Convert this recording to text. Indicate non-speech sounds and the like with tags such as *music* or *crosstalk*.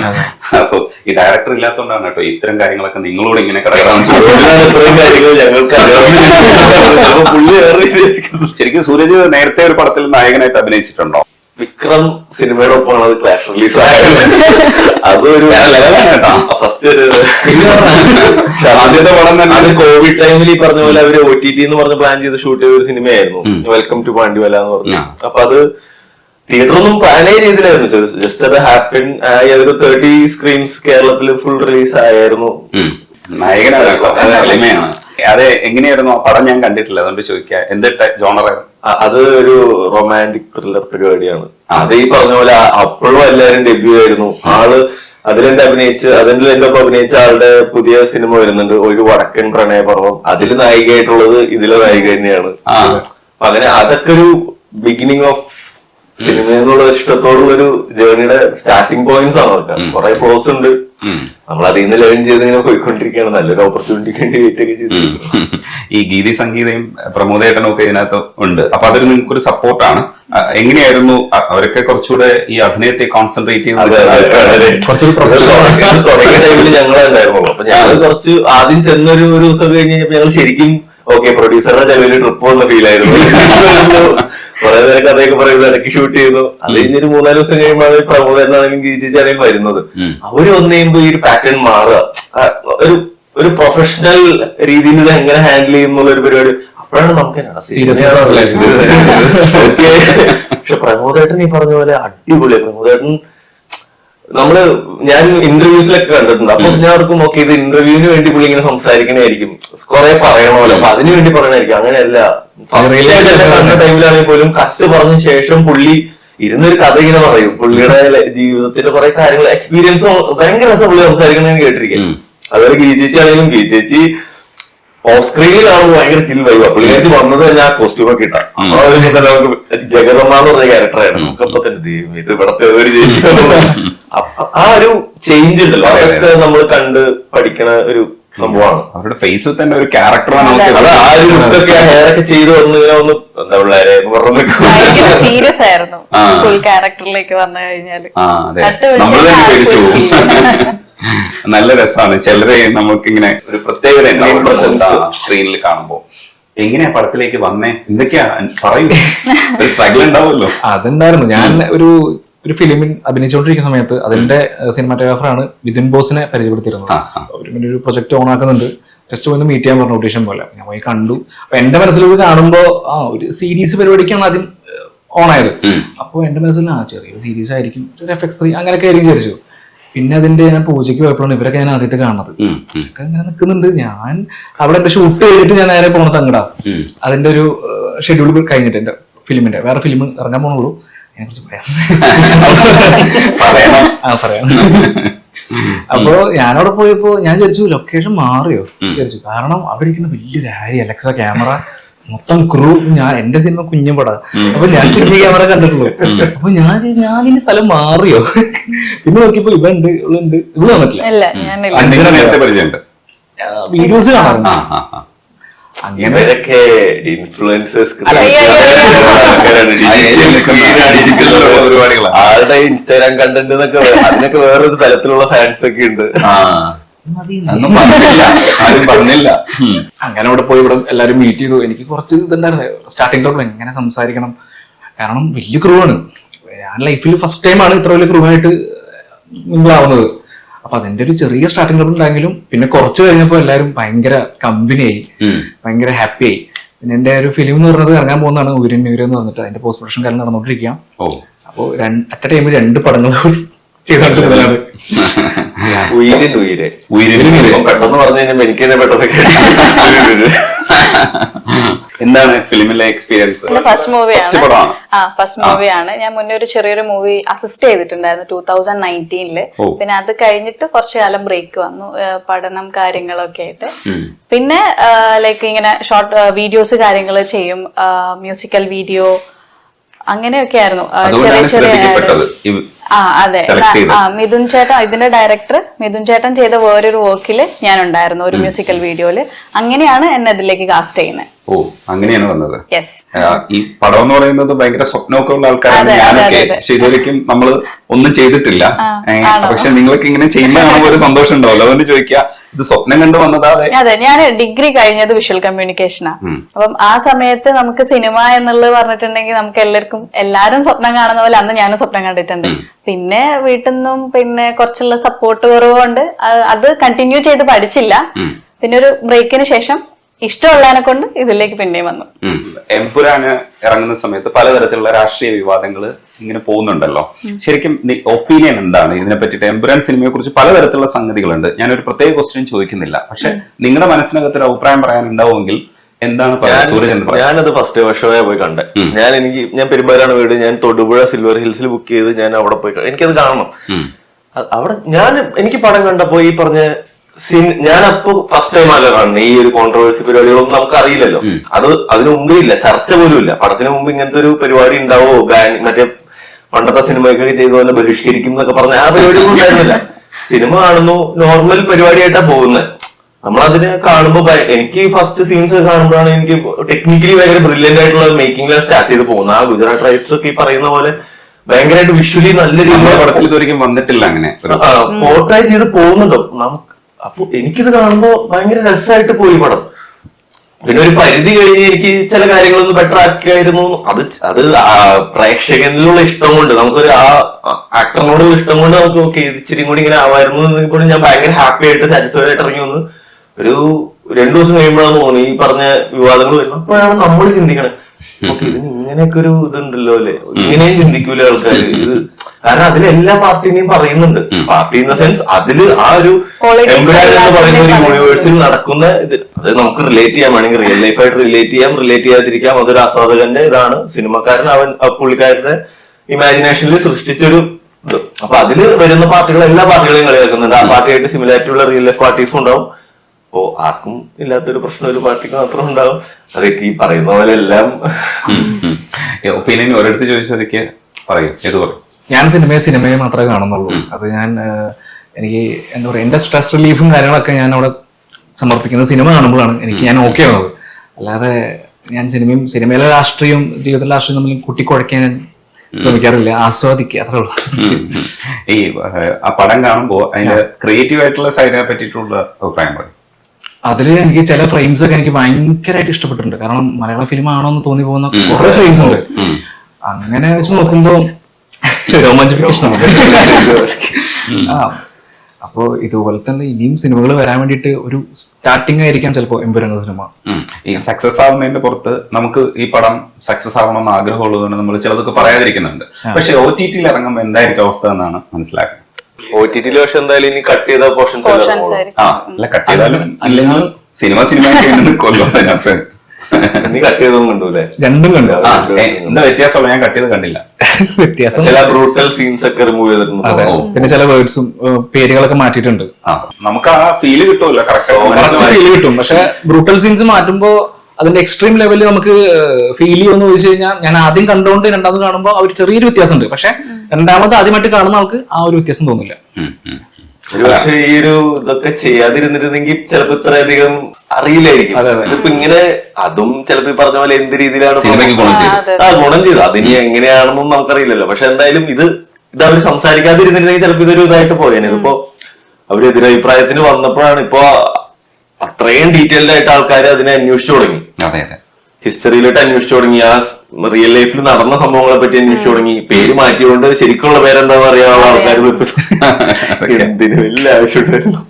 *laughs* അപ്പൊ ഈ ഡയറക്ടർ ഇല്ലാത്തതുകൊണ്ടാണ് കേട്ടോ ഇത്തരം കാര്യങ്ങളൊക്കെ നിങ്ങളോട് ഇങ്ങനെ. ശരിക്കും സൂരജ് നേരത്തെ ഒരു പടത്തിൽ നായകനായിട്ട് അഭിനയിച്ചിട്ടുണ്ടോ വിക്രം സിനിമയുടെ ഒപ്പമാണ് അത് ക്ലാഷ് റിലീസ് ആയത് അതൊരു. ഫസ്റ്റ് ആദ്യത്തെ പടം തന്നെ അത് കോവിഡ് ടൈമിൽ ഈ പറഞ്ഞ പോലെ അവർ ഒ ടി ടി എന്ന് പറഞ്ഞ് പ്ലാൻ ചെയ്ത് ഷൂട്ട് ചെയ്ത ഒരു സിനിമയായിരുന്നു വെൽക്കം ടു പാണ്ഡിവല എന്ന് പറഞ്ഞു. അപ്പൊ അത് തിയേറ്ററൊന്നും പ്ലാനേ ചെയ്തില്ലായിരുന്നു. ജസ്റ്റ് അത് ഹാപ്പൻ അതൊരു തേർട്ടി സ്ക്രീൻസ് കേരളത്തിൽ ഫുൾ റിലീസ് ആയിരുന്നു ഉം. നായകനാണ് അതെ എങ്ങനെയായിരുന്നു ആ പടം ഞാൻ കണ്ടിട്ടില്ല. അതുകൊണ്ട് ചോദിക്കാം. എന്ത് ജോണർ അത് ഒരു റൊമാന്റിക് ത്രില്ലർ പരിപാടിയാണ്. അത് ഈ പറഞ്ഞ പോലെ അപ്പോഴും എല്ലാവരും ഡെബ്യൂ ആയിരുന്നു. ആൾ അതിലെന്റെ അഭിനയിച്ച് അതിൽ എന്റെ ഒപ്പം അഭിനയിച്ച ആളുടെ പുതിയ സിനിമ വരുന്നുണ്ട്. ഒരു വടക്കൻ പ്രണയപർവം അതിൽ നായികയായിട്ടുള്ളത് ഇതിലെ നായിക തന്നെയാണ്. അങ്ങനെ അതൊക്കെ ഒരു ബിഗിനിങ് ഓഫ് സിനിമ ഇഷ്ടത്തോടുള്ളൊരു ഒരു ജേർണിയുടെ സ്റ്റാർട്ടിംഗ് പോയിന്റ്സ് ആണ് അതൊക്കെ കുറെ ഫ്ലോസ് ഉണ്ട്. നമ്മളതിൽ നമ്മൾ അതിൽ നിന്ന് ലേൺ ചെയ്ത് ഇങ്ങനെ പോയിക്കൊണ്ടിരിക്കുകയാണ്. നല്ലൊരു ഓപ്പർച്യൂണിറ്റിക്ക് വേണ്ടി വെയിറ്റ് ഒക്കെ ചെയ്ത്. ഈ ഗീതി സംഗീതയും പ്രമോദേട്ടനും ഒക്കെ ഇതിനകത്ത് ഉണ്ട്. അപ്പൊ അതൊരു നിങ്ങൾക്ക് ഒരു സപ്പോർട്ടാണ് എങ്ങനെയായിരുന്നു അവരൊക്കെ കുറച്ചുകൂടെ ഈ അഭിനയത്തെ കോൺസെൻട്രേറ്റ് തുടങ്ങിയ ടൈമിൽ ഞങ്ങളെ ഉണ്ടായിരുന്നുള്ളൂ. അപ്പൊ ഞങ്ങൾ കുറച്ച് ആദ്യം ചെന്നൊരു ഒരു ദിവസം കഴിഞ്ഞ് കഴിഞ്ഞപ്പോ ഞങ്ങൾ ശരിക്കും ഓക്കെ പ്രൊഡ്യൂസറുടെ ചെലവിൽ ട്രിപ്പ് വന്ന ഫീൽ ആയിരുന്നു. *laughs* നേരം കഥയൊക്കെ പറയുന്നത് ഇടയ്ക്ക് ഷൂട്ട് ചെയ്യുന്നു. അത് കഴിഞ്ഞൊരു മൂന്നാൽ ദിവസം കഴിയുമ്പോഴാണ് പ്രമോദനാണെങ്കിലും ഗീജിച്ചാണെങ്കിലും വരുന്നത്. അവർ വന്നു കഴിയുമ്പോ ഈ ഒരു പാറ്റേൺ മാറുക. ഒരു ഒരു പ്രൊഫഷണൽ രീതിയിൽ ഇത് എങ്ങനെ ഹാൻഡിൽ ചെയ്യുന്നുള്ള ഒരു പരിപാടി. അപ്പോഴാണ് നമുക്ക് പക്ഷെ പ്രമോദേട്ടൻ ഈ പറഞ്ഞ പോലെ അടിപൊളി പ്രമോദേട്ടൻ നമ്മൾ ഞാൻ ഇന്റർവ്യൂസിലൊക്കെ കണ്ടിട്ടുണ്ട്. അപ്പൊ ഞാൻ ഓർക്കും ഓക്കെ ഇത് ഇന്റർവ്യൂവിന് വേണ്ടി പുള്ളി ഇങ്ങനെ സംസാരിക്കണായിരിക്കും കുറെ പറയണമല്ലോ. അപ്പൊ അതിനു വേണ്ടി പറയണായിരിക്കും അങ്ങനെയല്ല. കണ്ട ടൈമിലാണെങ്കിൽ പോലും കത്ത് പറഞ്ഞ ശേഷം പുള്ളി ഇരുന്നൊരു കഥ ഇങ്ങനെ പറയും. പുള്ളിയുടെ ജീവിതത്തിന്റെ കുറെ കാര്യങ്ങൾ എക്സ്പീരിയൻസ് ഭയങ്കര രസം പുള്ളി സംസാരിക്കണെന്ന് കേട്ടിരിക്കും. അതുപോലെ ഗീ ചേച്ചി ആണെങ്കിലും ഗീ ചേച്ചി ഓഫ് സ്ക്രീനിലാണ് ഭയങ്കര ചിൽ വൈവ പുള്ളിക്കാരി വന്നത് തന്നെ ആ കോസ്റ്റ്യൂം ഒക്കെ ഇട്ടാ. നമുക്ക് ജഗതമ്മ എന്ന് പറഞ്ഞ ക്യാരക്ടറായിരുന്നു നമുക്കപ്പൊ തന്നെ ദൈവം ഇത് ഇവിടത്തെ ഒരു ചേച്ചി. ആ ഒരു ചേഞ്ച് ഉണ്ടല്ലോ. അതെ, അതെ. അതൊക്കെ നമ്മൾ കണ്ട് പഠിക്കണ ഒരു സംഭവമാണ്. അവരുടെ ഫേസിൽ തന്നെ ഒരു ക്യാരക്ടറാണ് ഒക്കെ ചെയ്ത് വന്ന് ഇങ്ങനെ ഒന്ന് എന്താ പിള്ളേരെ സീരിയസ് ആയിരുന്നു. ഫുൾ ക്യാരക്ടറിലേക്ക് വന്നു കഴിഞ്ഞാൽ. നമ്മൾ തന്നെ പേടിച്ചു നല്ല രസമാണ്. ചിലരെ നമുക്ക് ഇങ്ങനെ ഒരു പ്രത്യേകത സ്ക്രീനിൽ കാണുമ്പോ. എങ്ങനെയാ പടത്തിലേക്ക് വന്നേ? എന്തൊക്കെയാ? പറയൂ. ഒരു സ്ട്രഗിൾ ഉണ്ടാവുമല്ലോ. അതുണ്ടായിരുന്നു. ഞാൻ ഒരു ഒരു ഫിലിമിൽ അഭിനയിച്ചുകൊണ്ടിരിക്കുന്ന സമയത്ത് അതിന്റെ സിനിമാറ്റോഗ്രാഫറാണ് വിതിൻ ബോസിനെ പരിചയപ്പെടുത്തിയിരുന്നത്. അവർ ഒരു പ്രൊജക്ട് ഓൺ ആക്കുന്നുണ്ട്. ജസ്റ്റ് ഒന്ന് മീറ്റ് ചെയ്യാൻ പറഞ്ഞു ഓഡീഷൻ പോലെ. ഞാൻ പോയി കണ്ടു. അപ്പൊ എന്റെ മനസ്സിൽ ഇത് കാണുമ്പോ ആ ഒരു സീരീസ് പരിപാടിക്കാണ് ആദ്യം ഓൺ ആയത്. അപ്പോൾ എന്റെ മനസ്സിൽ ആ ചെറിയ സീരീസ് ആയിരിക്കും. ഒരു എഫ് എക്സ് ത്രീ അങ്ങനെയൊക്കെ ആയിരിക്കും വിചാരിച്ചു. പിന്നെ അതിന്റെ ഞാൻ പൂജയ്ക്ക് പോയപ്പോഴാണ് ഇവരൊക്കെ ഞാൻ ആദ്യമായിട്ട് കാണുന്നത്. ഒക്കെ ഇങ്ങനെ നിൽക്കുന്നുണ്ട്. ഞാൻ അവിടെ എന്റെ ഷൂട്ട് ചെയ്തിട്ട് ഞാൻ നേരെ പോണത് അങ്ങടാ. അതിന്റെ ഒരു ഷെഡ്യൂൾ കഴിഞ്ഞിട്ട് എന്റെ ഫിലിമിന്റെ വേറെ ഫിലിം ഇറങ്ങാൻ പോണുള്ളൂ അതിനെ കുറിച്ച് പറയാം ആ പറയാം. അപ്പോ ഞാനവിടെ പോയപ്പോ ഞാൻ വിചാരിച്ചു ലൊക്കേഷൻ മാറിയോ? വിചാരിച്ചു കാരണം അവിടെ ഇരിക്കുന്ന വലിയൊരു ഹാരി അലക്സ ക്യാമറ മൊത്തം ക്രൂ ഞാൻ എന്റെ സിനിമ കുഞ്ഞുപട അപ്പൊ ഞാൻ കുഞ്ഞു ക്യാമറ കണ്ടിട്ടുള്ളൂ. അപ്പൊ ഞാൻ ഞാൻ ഇനി സ്ഥലം മാറിയോ? പിന്നെ നോക്കിയപ്പോ ഇവണ്ട് ഇവളുണ്ട്. ഇവൾ വന്നിട്ടില്ല. വീഡിയോസ് കാണാറുണ്ട്. ഇവരൊക്കെ ഇൻഫ്ലുവൻസേഴ്സ് ആളുടെ ഇൻസ്റ്റാഗ്രാം കണ്ടന്റ് എന്നൊക്കെ അതിനൊക്കെ വേറൊരു തലത്തിലുള്ള ഫാൻസ് ഒക്കെ ഉണ്ട്. ഒന്നും പറഞ്ഞില്ല. ആരും പറഞ്ഞില്ല. അങ്ങനെ ഇവിടെ പോയി ഇവിടെ എല്ലാരും മീറ്റ് ചെയ്തു. എനിക്ക് കുറച്ച് ഇതുണ്ടായിരുന്നു. സ്റ്റാർട്ടിംഗ് ടോപ്പിൽ എങ്ങനെ സംസാരിക്കണം. കാരണം വലിയ ക്രൂ ആണ്. ഞാൻ ലൈഫിൽ ഫസ്റ്റ് ടൈമാണ് ഇത്ര വലിയ ക്രൂ ആയിട്ട് മിങ്കിൾ ആവുന്നത്. അപ്പൊ അതിന്റെ ഒരു ചെറിയ സ്റ്റാർട്ടിംഗ് ഉണ്ടെങ്കിലും പിന്നെ കുറച്ച് കഴിഞ്ഞപ്പോൾ എല്ലാവരും ഭയങ്കര കമ്പനിയായി ആയി. ഭയങ്കര ഹാപ്പി ആയി. പിന്നെ എന്റെ ഒരു ഫിലിം എന്ന് പറഞ്ഞത് ഇറങ്ങാൻ പോകുന്നതാണ് ഊരൻ ഉയരം എന്ന് പറഞ്ഞിട്ട്. അതിന്റെ പോസ്റ്റ് പ്രൊഡക്ഷൻ കാലം നടന്നുകൊണ്ടിരിക്കുക ഓ. അപ്പോൾ അറ്റ് ടൈമിൽ രണ്ട് പടങ്ങൾ ചെയ്തോണ്ടിരുന്നതാണ്. *laughs* ഉയിരിൻ ഉയിരെ ഉയിരിൻ ഉയിരെ. പെട്ടെന്ന് പറഞ്ഞു കഴിഞ്ഞാൽ എനിക്ക് തന്നെ പെട്ടെന്ന് കേട്ടു. *laughs* എന്താണ് ഫിലിമിലെ എക്സ്പീരിയൻസ് ഫസ്റ്റ് മൂവിയാണ് ആ ഫസ്റ്റ് മൂവിയാണ് ഞാൻ മുന്നേ ഒരു ചെറിയൊരു മൂവി അസിസ്റ്റ് ചെയ്തിട്ടുണ്ടായിരുന്നു ടൂ തൗസൻഡ് നയന്റീനിൽ പിന്നെ അത് കഴിഞ്ഞിട്ട് കുറച്ചു കാലം ബ്രേക്ക് വന്നു. പഠനം കാര്യങ്ങളൊക്കെ ആയിട്ട്. പിന്നെ ലൈക്ക് ഇങ്ങനെ ഷോർട്ട് വീഡിയോസ് കാര്യങ്ങൾ ചെയ്യും. മ്യൂസിക്കൽ വീഡിയോ അങ്ങനെയൊക്കെ ആയിരുന്നു. ചെറിയ അതുകൊണ്ടാണ് മിഥുൻ ചേട്ടൻ ഇതിന്റെ ഡയറക്ടർ മിഥുൻ ചേട്ടൻ ചെയ്ത വേറൊരു വർക്കിൽ ഞാൻ ഉണ്ടായിരുന്നു ഒരു മ്യൂസിക്കൽ വീഡിയോയിൽ അങ്ങനെയാണ് എന്നെ ഇതിലേക്ക് കാസ്റ്റ് ചെയ്യുന്നത് ഓ അങ്ങനെയാണ് വന്നത്. യെസ് ഈ പടം എന്ന് പറയുന്നത് ഭയങ്കര സ്വപ്നമൊക്കെ ഉള്ള ആൾക്കാരാണ്. ഞാനൊക്കെ ഇതുവരെയ്ക്കും നമ്മൾ ഒന്നും ചെയ്തിട്ടില്ല? പക്ഷെ നിങ്ങൾക്ക് ഇങ്ങനെ ചെയ്യുമ്പോൾ കാണുമ്പോൾ ഒരു സന്തോഷം ഉണ്ടാവല്ലോ അതുകൊണ്ട് ചോദിക്കുക ഇത് സ്വപ്നം കണ്ടു വന്നതാ അതെ ഞാൻ ഡിഗ്രി കഴിഞ്ഞത് വിഷ്വൽ കമ്മ്യൂണിക്കേഷനാ. അപ്പം ആ സമയത്ത് നമുക്ക് സിനിമ എന്നുള്ളത് പറഞ്ഞിട്ടുണ്ടെങ്കിൽ നമുക്ക് എല്ലാവർക്കും എല്ലാരും സ്വപ്നം കാണുന്ന പോലെ അന്ന് ഞാനും സ്വപ്നം കണ്ടിട്ടുണ്ട്. പിന്നെ വീട്ടിൽ നിന്നും പിന്നെ കുറച്ചുള്ള സപ്പോർട്ട് കുറവുകൊണ്ട് അത് കണ്ടിന്യൂ ചെയ്ത് പഠിച്ചില്ല. പിന്നെ ഒരു ബ്രേക്കിന് ശേഷം ഇഷ്ടമുള്ളതിനെ കൊണ്ട് ഇതിലേക്ക് പിന്നെയും വന്നു. എംപുരാന് ഇറങ്ങുന്ന സമയത്ത് പലതരത്തിലുള്ള രാഷ്ട്രീയ വിവാദങ്ങൾ ഇങ്ങനെ പോകുന്നുണ്ടല്ലോ. ശരിക്കും ഒപ്പീനിയൻ എന്താണ്? ഇതിനെ പറ്റിയിട്ട് എംപുരാൻ സിനിമയെ കുറിച്ച് പലതരത്തിലുള്ള സംഗതികളുണ്ട്. ഞാനൊരു പ്രത്യേക ക്വസ്റ്റ്യൻ ചോദിക്കുന്നില്ല. പക്ഷെ നിങ്ങളുടെ മനസ്സിനകത്ത് ഒരു അഭിപ്രായം പറയാൻ ഉണ്ടാവുമെങ്കിൽ എന്താണ് ഞാനത് ഫസ്റ്റ് വർഷമേ പോയി കണ്ടേ. ഞാൻ എനിക്ക് ഞാൻ പെരുമ്പാലാണ് വീട്. ഞാൻ തൊടുപുഴ സിൽവർ ഹിൽസിൽ ബുക്ക് ചെയ്ത് ഞാൻ അവിടെ പോയി എനിക്കത് കാണണം. അവിടെ ഞാൻ എനിക്ക് പടം കണ്ടപ്പോ ഈ പറഞ്ഞ സിൻ ഞാൻ അപ്പൊ ഫസ്റ്റ് ടൈം അല്ല കാണുന്നത് ഈ ഒരു കോൺട്രവേഴ്സി പരിപാടികളൊന്നും നമുക്ക് അറിയില്ലല്ലോ അത് അതിനു മുമ്പേ ഇല്ല ചർച്ച പോലും ഇല്ല പടത്തിന് മുമ്പ് ഇങ്ങനത്തെ ഒരു പരിപാടി ഉണ്ടാവോ? ബാൻ മറ്റേ പണ്ടത്തെ സിനിമയൊക്കെ ചെയ്ത പോലെ ബഹിഷ്കരിക്കും എന്നൊക്കെ പറഞ്ഞ ആ പരിപാടി ഉണ്ടായിരുന്നില്ല. സിനിമ കാണുന്നു. നോർമൽ പരിപാടിയായിട്ടാ പോകുന്നത്. നമ്മളതിനെ കാണുമ്പോ ഭയ- എനിക്ക് ഫസ്റ്റ് സീൻസ് കാണുമ്പോഴാണ് എനിക്ക് ടെക്നിക്കലി ഭയങ്കര ബ്രില്യന്റ് ആയിട്ടുള്ള മേക്കിംഗ് സ്റ്റാർട്ട് ചെയ്ത് പോകുന്നത്. ആ ഗുജറാത്ത് റൈറ്റ്സ് ഒക്കെ ഈ പറയുന്ന പോലെ ഭയങ്കരമായിട്ട് വിഷ്വലി നല്ല രീതിയിൽ പടത്തിൽ ഇതുവരെയും വന്നിട്ടില്ല അങ്ങനെ. പോർട്രൈ ചെയ്ത് പോകുന്നുണ്ടോ. നമുക്ക് അപ്പൊ എനിക്കിത് കാണുമ്പോ ഭയങ്കര രസമായിട്ട് പോയി പടം. പിന്നെ ഒരു പരിധി കഴിഞ്ഞ് എനിക്ക് ചില കാര്യങ്ങളൊന്ന് ബെറ്റർ ആക്കിയായിരുന്നു. അത് അത് പ്രേക്ഷകനിലുള്ള ഇഷ്ടം കൊണ്ട് നമുക്കൊരു ആ ആക്ടറിനോടുള്ള ഇഷ്ടം കൊണ്ട് നമുക്ക് ഓക്കെ ഇച്ചിരി കൂടി ഇങ്ങനെ ആവായിരുന്നു എന്ന് ഞാൻ ഭയങ്കര ഹാപ്പി ആയിട്ട് സാറ്റിസ്ഫൈഡ് ആയിട്ട് ഇറങ്ങി വന്ന് ഒരു രണ്ടു ദിവസം കഴിയുമ്പോഴാണ് തോന്നുന്നു ഈ പറഞ്ഞ വിവാദങ്ങൾ വരുന്നത്. അപ്പോഴാണ് നമ്മൾ ചിന്തിക്കണേ ഇതിന് ഇങ്ങനെയൊക്കെ ഒരു ഇതുണ്ടല്ലോ അല്ലെ? ഇങ്ങനെയും ചിന്തിക്കൂല ആൾക്കാർ ഇത് കാരണം അതിൽ എല്ലാ പാർട്ടിനെയും പറയുന്നുണ്ട്. പാർട്ടി ഇൻ ദ സെൻസ് അതിൽ ആ ഒരു എന്ന് പറയുന്ന ഒരു. യൂണിവേഴ്സിൽ നടക്കുന്ന ഇത്. അത് നമുക്ക് റിലേറ്റ് ചെയ്യാൻ വേണമെങ്കിൽ റിയൽ ലൈഫായിട്ട് റിലേറ്റ് ചെയ്യാം റിലേറ്റ് ചെയ്യാതിരിക്കാം. അതൊരു ആസ്വാദകന്റെ ഇതാണ്. സിനിമക്കാരൻ അവൻ ആ പുള്ളിക്കാരന്റെ ഇമാജിനേഷനിൽ സൃഷ്ടിച്ചൊരു ഇത്. അപ്പൊ അതിൽ വരുന്ന പാർട്ടികൾ എല്ലാ പാർട്ടികളെയും കളിയാക്കുന്നുണ്ട്. ആ പാർട്ടിയായിട്ട് സിമിലാരിറ്റി ഉള്ള റിയൽ ലൈഫ് പാർട്ടീസും ഉണ്ടാവും. അപ്പോ ആർക്കും ഇല്ലാത്തൊരു പ്രശ്നം ഒരു പാർട്ടിക്ക് മാത്രം ഉണ്ടാവും. അതൊക്കെ ഈ പറയുന്ന പോലെ എല്ലാം ഒപ്പീനിയൻ ഒരിടത്ത് ചോദിച്ചതൊക്കെ പറയും. ഏത് പറയും? ഞാൻ സിനിമയെ സിനിമയെ മാത്രമേ കാണുന്നുള്ളൂ. അത് ഞാൻ എനിക്ക് എന്താ പറയുക എന്റെ സ്ട്രെസ് റിലീഫും കാര്യങ്ങളൊക്കെ ഞാൻ അവിടെ സമർപ്പിക്കുന്നത് സിനിമ കാണുമ്പോഴാണ് എനിക്ക് ഞാൻ ഓക്കെ ആവുന്നത്. അല്ലാതെ ഞാൻ സിനിമയും സിനിമയിലെ രാഷ്ട്രീയവും ജീവിതത്തിലെ രാഷ്ട്രീയം തമ്മിൽ കുട്ടിക്കുഴക്കാൻ ശ്രമിക്കാറില്ല. ആസ്വാദിക്കുക അത്രേ ഉള്ളൂ. ഈ ആ പടം കാണുമ്പോൾ അതിന്റെ ക്രിയേറ്റീവ് ആയിട്ടുള്ള സൈഡിനെ പറ്റിയിട്ടുള്ള അഭിപ്രായം പറയും. അതിൽ എനിക്ക് ചില ഫ്രെയിംസ് ഒക്കെ എനിക്ക് ഭയങ്കരമായിട്ട് ഇഷ്ടപ്പെട്ടിട്ടുണ്ട്. കാരണം മലയാള ഫിലിം ആണോ എന്ന് തോന്നി പോകുന്ന കുറെ ഫ്രെയിംസ് ഉണ്ട്. അങ്ങനെ വെച്ച് നോക്കുമ്പോ രോമാഞ്ചിഫിക്കേഷൻ അപ്പോ ഇതുപോലെ തന്നെ ഇനിയും സിനിമകൾ വരാൻ വേണ്ടിട്ട് ഒരു സ്റ്റാർട്ടിംഗ് ആയിരിക്കാം ചിലപ്പോ എംപുരംഗ സിനിമ. ഈ സക്സസ് ആവുന്നതിന്റെ പുറത്ത് നമുക്ക് ഈ പടം സക്സസ് ആവണം എന്ന് ആഗ്രഹമുള്ളതുകൊണ്ട് നമ്മൾ ചിലതൊക്കെ പറയാതിരിക്കുന്നുണ്ട്. പക്ഷെ ഒ ടി ടിയിൽ ഇറങ്ങുമ്പോൾ എന്തായിരിക്കും അവസ്ഥ എന്നാണ് മനസ്സിലാക്കുന്നത്. ഒ ടി ടിയിൽ പക്ഷെ എന്തായാലും ഇനി കട്ട് ചെയ്ത പോർഷൻസ് പോർഷൻസ് ആയിരിക്കും. ആ അല്ല കട്ട് ചെയ്താലും അല്ലെങ്കിൽ സിനിമ സിനിമ അതിനകത്ത്. കട്ട് കണ്ടു രണ്ടും കണ്ടു. എന്താ വ്യത്യാസമുള്ള ഞാൻ കട്ട് ചെയ്ത് കണ്ടില്ല. വ്യത്യാസം ചില ബ്രൂട്ടൽ സീൻസ് ഒക്കെ റിമൂവ് ചെയ്തിട്ടുണ്ട് പിന്നെ ചില വേർഡ്സും പേരുകളൊക്കെ മാറ്റിയിട്ടുണ്ട്. നമുക്ക് ആ ഫീൽ കിട്ടുമല്ലോ. കറക്റ്റ് ഫീൽ കിട്ടും. പക്ഷെ ബ്രൂട്ടൽ സീൻസ് മാറ്റുമ്പോ അതിന്റെ എക്സ്ട്രീം ലെവലിൽ നമുക്ക് ഫീൽ ചെയ്യുമെന്ന് ചോദിച്ചു കഴിഞ്ഞാൽ ഞാൻ ആദ്യം കണ്ടുകൊണ്ട് രണ്ടാമത് കാണുമ്പോൾ ആ ഒരു ചെറിയൊരു വ്യത്യാസമുണ്ട്. പക്ഷെ രണ്ടാമത് ആദ്യമായിട്ട് കാണുന്ന ആൾക്ക് ആ ഒരു വ്യത്യാസം തോന്നില്ല ഒരു പക്ഷേ ഈ ഒരു ഇതൊക്കെ ചെയ്യാതിരുന്നിരുന്നെങ്കിൽ ചിലപ്പോ ഇത്രയധികം അറിയില്ലായിരിക്കും. ഇതിപ്പോ ഇങ്ങനെ അതും ചിലപ്പോ ഈ പറഞ്ഞ പോലെ എന്ത് രീതിയിലാണ് ആ ഗുണം ചെയ്തു. അതിനി എങ്ങനെയാണെന്നും നമുക്കറിയില്ലല്ലോ. പക്ഷെ എന്തായാലും ഇത് ഇത് അവർ സംസാരിക്കാതിരുന്നിരുന്നെങ്കിൽ ചിലപ്പോ ഇതൊരു ഇതായിട്ട് പോയേനെ. ഇതിപ്പോ അവർ എതിരഭിപ്രായത്തിന് വന്നപ്പോഴാണ്. ഇപ്പോ അത്രയും ഡീറ്റെയിൽഡ് ആയിട്ട് ആൾക്കാർ അതിനെ അന്വേഷിച്ചു തുടങ്ങി. അതെ അതെ. ഹിസ്റ്ററിയിലോട്ട് അന്വേഷിച്ചു തുടങ്ങി. ആ റിയൽ ലൈഫിൽ നടന്ന സംഭവങ്ങളെ പറ്റി അന്വേഷിച്ചു തുടങ്ങി. പേര് മാറ്റിയോണ്ട് ശരിക്കുള്ള പേരെന്താന്ന് അറിയാനുള്ള ആൾക്കാർ എന്തിനു വലിയ ആവശ്യമുണ്ടായിരുന്നു.